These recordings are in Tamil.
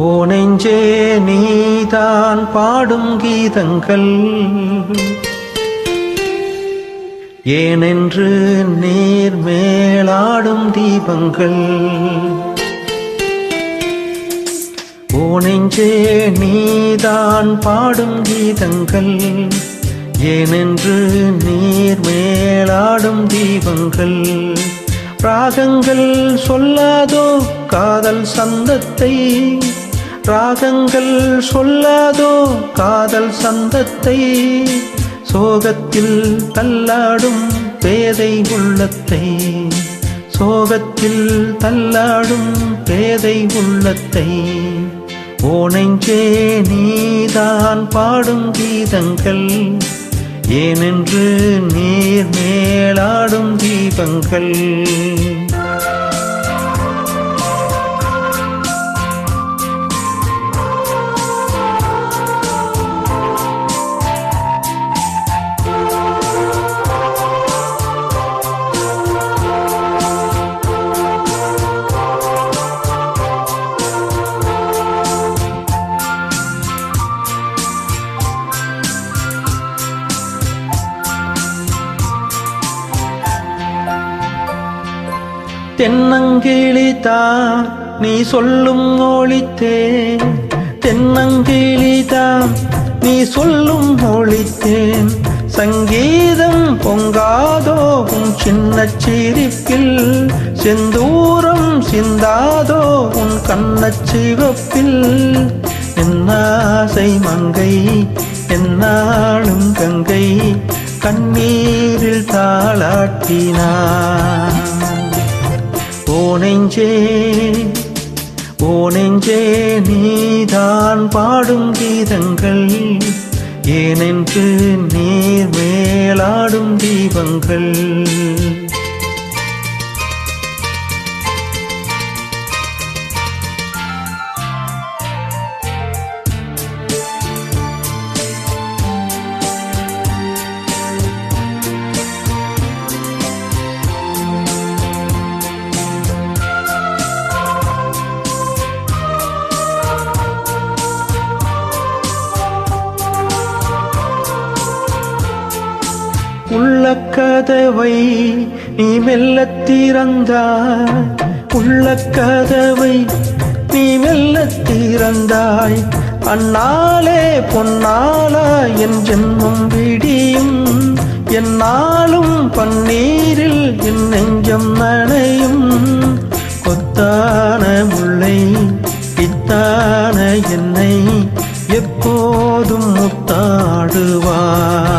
ஓ நெஞ்சே நீதான் பாடும் கீதங்கள். ஏனென்று நீர் மேலாடும் தீபங்கள். ஓ நெஞ்சே நீதான் பாடும் கீதங்கள். ஏனென்று நீர் மேலாடும் தீபங்கள். ராகங்கள் சொல்லாதோ காதல் சந்தத்தை ராகங்கள் சொல்லாதோ காதல் சந்தத்தை சோகத்தில் தள்ளாடும் பேதை உள்ளத்தை சோகத்தில் தள்ளாடும் பேதை உள்ளத்தை. ஓனஞ்சே நீதான் பாடும் கீதங்கள் ஏனென்று நீர் மேலாடும் தீபங்கள். தென்னங்கிளிதா நீ சொல்லும் ஒளித்தே தென்னங்கிளிதா நீ சொல்லும் ஒளித்தேன் சங்கீதம் பொங்காதோ சின்ன சிரிப்பில். செந்தூரம் சிந்தாதோ உன் கண்ணச்சிவப்பில் என்னாசை மங்கை என்னாளும் கங்கை கண்ணீரில் தாளாட்டினார். ஓனெஞ்சே ஓனெஞ்சே நீதான் பாடும் கீதங்கள். ஏனென்று நீர் மேலாடும் தீபங்கள். கதவை நீ மெல்ல திறந்தாய். உள்ள கதவை நீ மெல்ல திறந்தாய். அந்நாளே பொன்னாலா என் ஜென்மம் விடியும். என்னாலும் பன்னீரில் என் நெஞ்சம் நனையும். கொத்தான முல்லை பித்தான என்னை எப்போதும் முத்தாடுவார்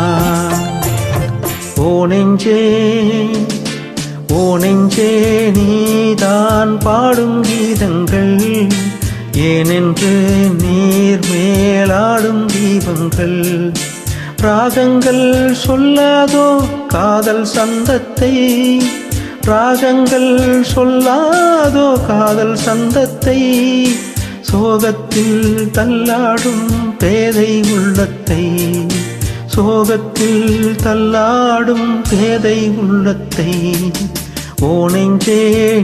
நெஞ்சே ஓ நெஞ்சே நீதான் பாடும் கீதங்கள். ஏனென்று நீர் மேலாடும் தீபங்கள். ராகங்கள் சொல்லாதோ காதல் சந்தத்தை. ராகங்கள் சொல்லாதோ காதல் சந்தத்தை. சோகத்தில் தள்ளாடும் பேதை உள்ளத்தை. சோகத்தில் தள்ளாடும் பேதை உள்ளத்தை ஓ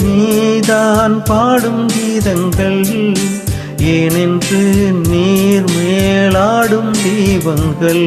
நீதான் பாடும் கீதங்கள். ஏனென்று நீர் மேலாடும் தீபங்கள்.